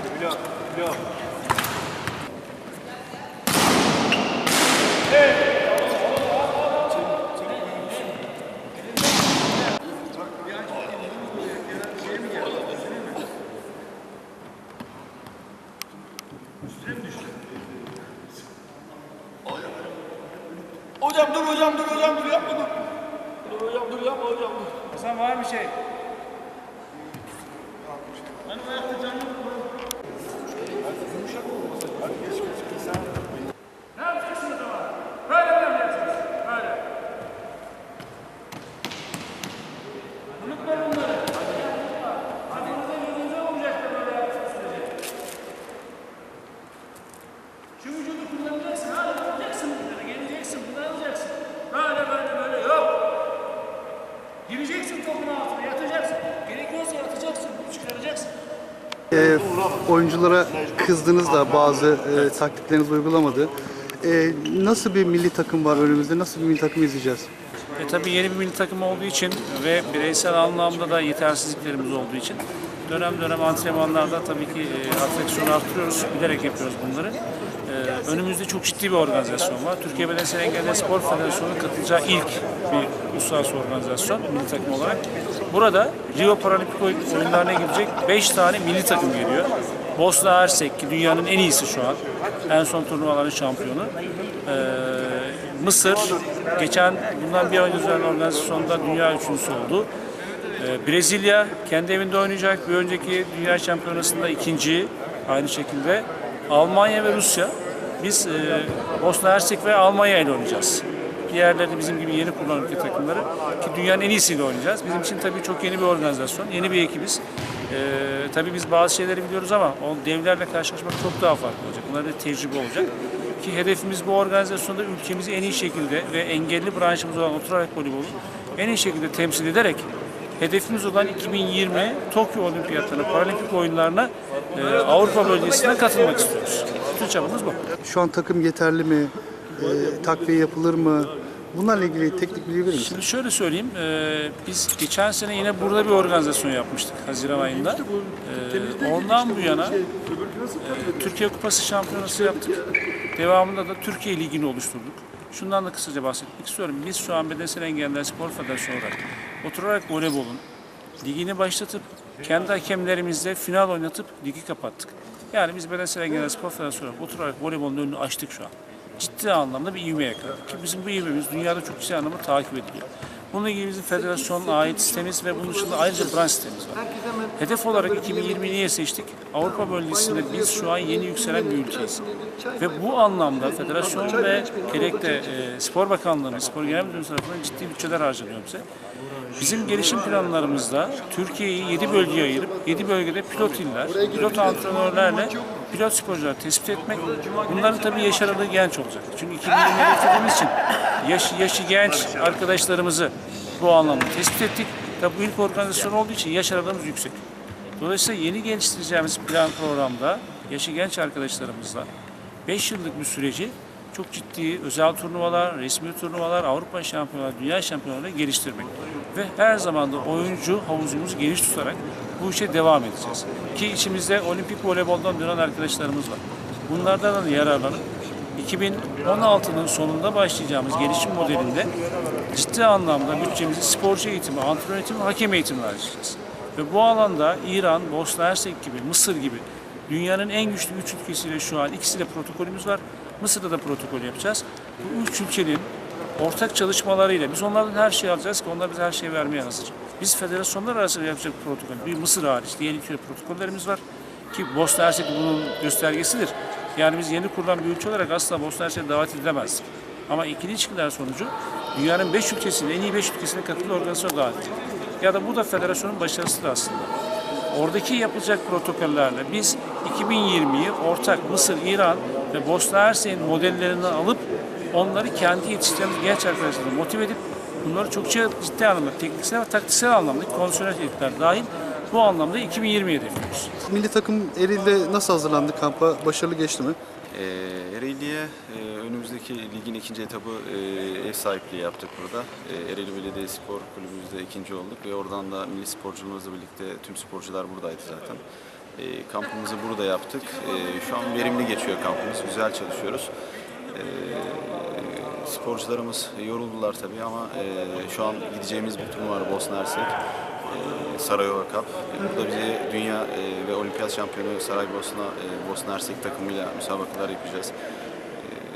Blok, blok. Hocam dur hocam dur hocam dur yapma dur. Dur hocam dur yapma hocam dur. Hasan var mı şey? Ben o ayakta canlı chegou. Você... E, oyunculara kızdınız da bazı e, taktiklerinizi uygulamadı. E, nasıl bir milli takım var önümüzde? Nasıl bir milli takım izleyeceğiz? E tabii yeni bir milli takım olduğu için ve bireysel anlamda da yetersizliklerimiz olduğu için dönem dönem antrenmanlarda tabii ki e, atleksiyonu arttırıyoruz. Bilerek yapıyoruz bunları. E, önümüzde çok ciddi bir organizasyon var. Türkiye Bedensel Engelli Spor Federasyonu'nun katılacağı ilk bir uluslararası organizasyon milli takım olarak. Burada Rio Paralimpik Oy- oyunlarına girecek 5 tane milli takım geliyor. Bosna Hersek ki dünyanın en iyisi şu an. En son turnuvaların şampiyonu. E, Mısır geçen bundan bir ay önce organizasyonda dünya üçüncüsü oldu. Ee, Brezilya kendi evinde oynayacak. Bir önceki dünya şampiyonasında ikinci aynı şekilde. Almanya ve Rusya. Biz e, Bosna Hersek ve Almanya ile oynayacağız. Diğerleri bizim gibi yeni kurulan ülke takımları ki dünyanın en iyisiyle oynayacağız. Bizim için tabii çok yeni bir organizasyon, yeni bir ekibiz. Ee, tabii biz bazı şeyleri biliyoruz ama o devlerle karşılaşmak çok daha farklı olacak. Bunlar da tecrübe olacak. Ki hedefimiz bu organizasyonda ülkemizi en iyi şekilde ve engelli branşımız olan oturarak voleybolü en iyi şekilde temsil ederek hedefimiz olan 2020 Tokyo Olimpiyatlarına, Paralimpik oyunlarına e, Avrupa bölgesine katılmak istiyoruz. Bütün çabamız bu. Şu an takım yeterli mi? E, takviye yapılır mı? Bunlarla ilgili teknik bilgi verir misiniz? Şimdi şöyle söyleyeyim, e, biz geçen sene yine burada bir organizasyon yapmıştık Haziran ayında. E, ondan bu yana e, Türkiye Kupası şampiyonası yaptık. Devamında da Türkiye Ligi'ni oluşturduk. Şundan da kısaca bahsetmek istiyorum. Biz şu an Bedensel Engelliler Spor Federasyonu olarak oturarak voleybolun ligini başlatıp kendi hakemlerimizle final oynatıp ligi kapattık. Yani biz Bedensel Engelliler Spor Federasyonu oturarak voleybolun önünü açtık şu an. Ciddi anlamda bir ivme yakaladık. Ki bizim bu ivmemiz dünyada çok ciddi anlamda takip ediliyor. Bununla ilgili bizim federasyonun ait sistemimiz ve bunun dışında ayrıca branş sistemimiz var. Hedef olarak 2020'yi niye seçtik? Avrupa bölgesinde biz şu an yeni yükselen bir ülkeyiz. Ve bu anlamda federasyon ve gerek de spor bakanlığının, spor genel müdürlüğü tarafından ciddi bütçeler harcanıyor bize. Bizim gelişim planlarımızda Türkiye'yi 7 bölgeye ayırıp 7 bölgede pilot iller, pilot antrenörlerle pilot sporcular tespit etmek. Bunların tabii yaş aralığı genç olacak. Çünkü 2020'de istediğimiz için yaş, yaşı genç arkadaşlarımızı bu anlamda tespit ettik. Tabii bu ilk organizasyon olduğu için yaş aralığımız yüksek. Dolayısıyla yeni geliştireceğimiz plan programda yaşı genç arkadaşlarımızla 5 yıllık bir süreci çok ciddi özel turnuvalar, resmi turnuvalar, Avrupa şampiyonaları, dünya şampiyonaları geliştirmek. Ve her zaman da oyuncu havuzumuzu geniş tutarak bu işe devam edeceğiz. Ki içimizde olimpik voleyboldan dönen arkadaşlarımız var. Bunlardan da yararlanıp 2016'nın sonunda başlayacağımız gelişim modelinde ciddi anlamda bütçemizi sporcu eğitimi, antrenör eğitimi, hakem eğitimi harcayacağız. Ve bu alanda İran, Bosna Hersek gibi, Mısır gibi dünyanın en güçlü üç ülkesiyle şu an ikisiyle protokolümüz var. Mısır'da da protokol yapacağız. Bu üç ülkenin ortak çalışmalarıyla biz onlardan her şeyi alacağız ki onlar bize her şeyi vermeye hazır. Biz federasyonlar arasında yapacak bir protokol. Bir Mısır hariç diğer ülke protokollerimiz var. Ki Bosna Hersek bunun göstergesidir. Yani biz yeni kurulan bir ülke olarak asla Bosna Hersek'e davet edilemez. Ama ikili ilişkiler sonucu dünyanın beş ülkesinin, en iyi beş ülkesine katılı organizasyona davet. Ya da bu da federasyonun başarısıdır aslında. Oradaki yapılacak protokollerle biz 2020'yi ortak Mısır, İran ve Bosna Hersek'in modellerinden alıp onları kendi yetiştirdiğimiz genç arkadaşlarla motive edip bunları çok ciddi anlamda tekniksel ve taktiksel anlamda kondisyonel teknikler dahil bu anlamda 2020'yi hedefliyoruz. Milli takım Eril'de nasıl hazırlandı kampa? Başarılı geçti mi? E, Ereğli'ye e, önümüzdeki ligin ikinci etabı e, ev sahipliği yaptık burada. E, Ereğli Belediye Spor Kulübümüzde ikinci olduk ve oradan da milli sporculuğumuzla birlikte tüm sporcular buradaydı zaten. E, kampımızı burada yaptık. E, şu an verimli geçiyor kampımız, güzel çalışıyoruz. E, sporcularımız yoruldular tabii ama e, şu an gideceğimiz bir turnuva var Bosna Hersek. e, Sarayova Cup. Burada bize dünya e, ve olimpiyat şampiyonu Saraybosna e, Bosna Hersek takımıyla müsabakalar yapacağız.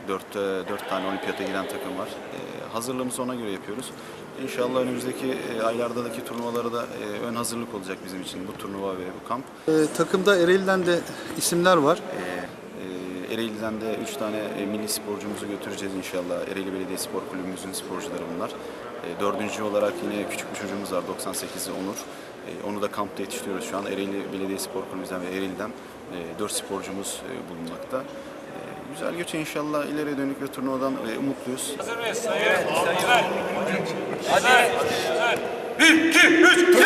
E, dört, e, dört tane olimpiyata giden takım var. E, hazırlığımızı ona göre yapıyoruz. İnşallah önümüzdeki e, aylardaki turnuvalara da ön hazırlık olacak bizim için bu turnuva ve bu kamp. E, takımda Ereğli'den de isimler var. E, Ereğli'den de 3 tane milli sporcumuzu götüreceğiz inşallah. Ereğli Belediye Spor Kulübümüzün sporcuları bunlar. E, dördüncü olarak yine küçük bir çocuğumuz var 98'li Onur. E, onu da kampta yetiştiriyoruz şu an. Ereğli Belediye Spor Kulübümüzden ve Ereğli'den e, 4 sporcumuz e, bulunmakta. Güzel göçe inşallah ileriye dönük ve turnuvadan e, umutluyuz. Hadi. Bir, iki, üç,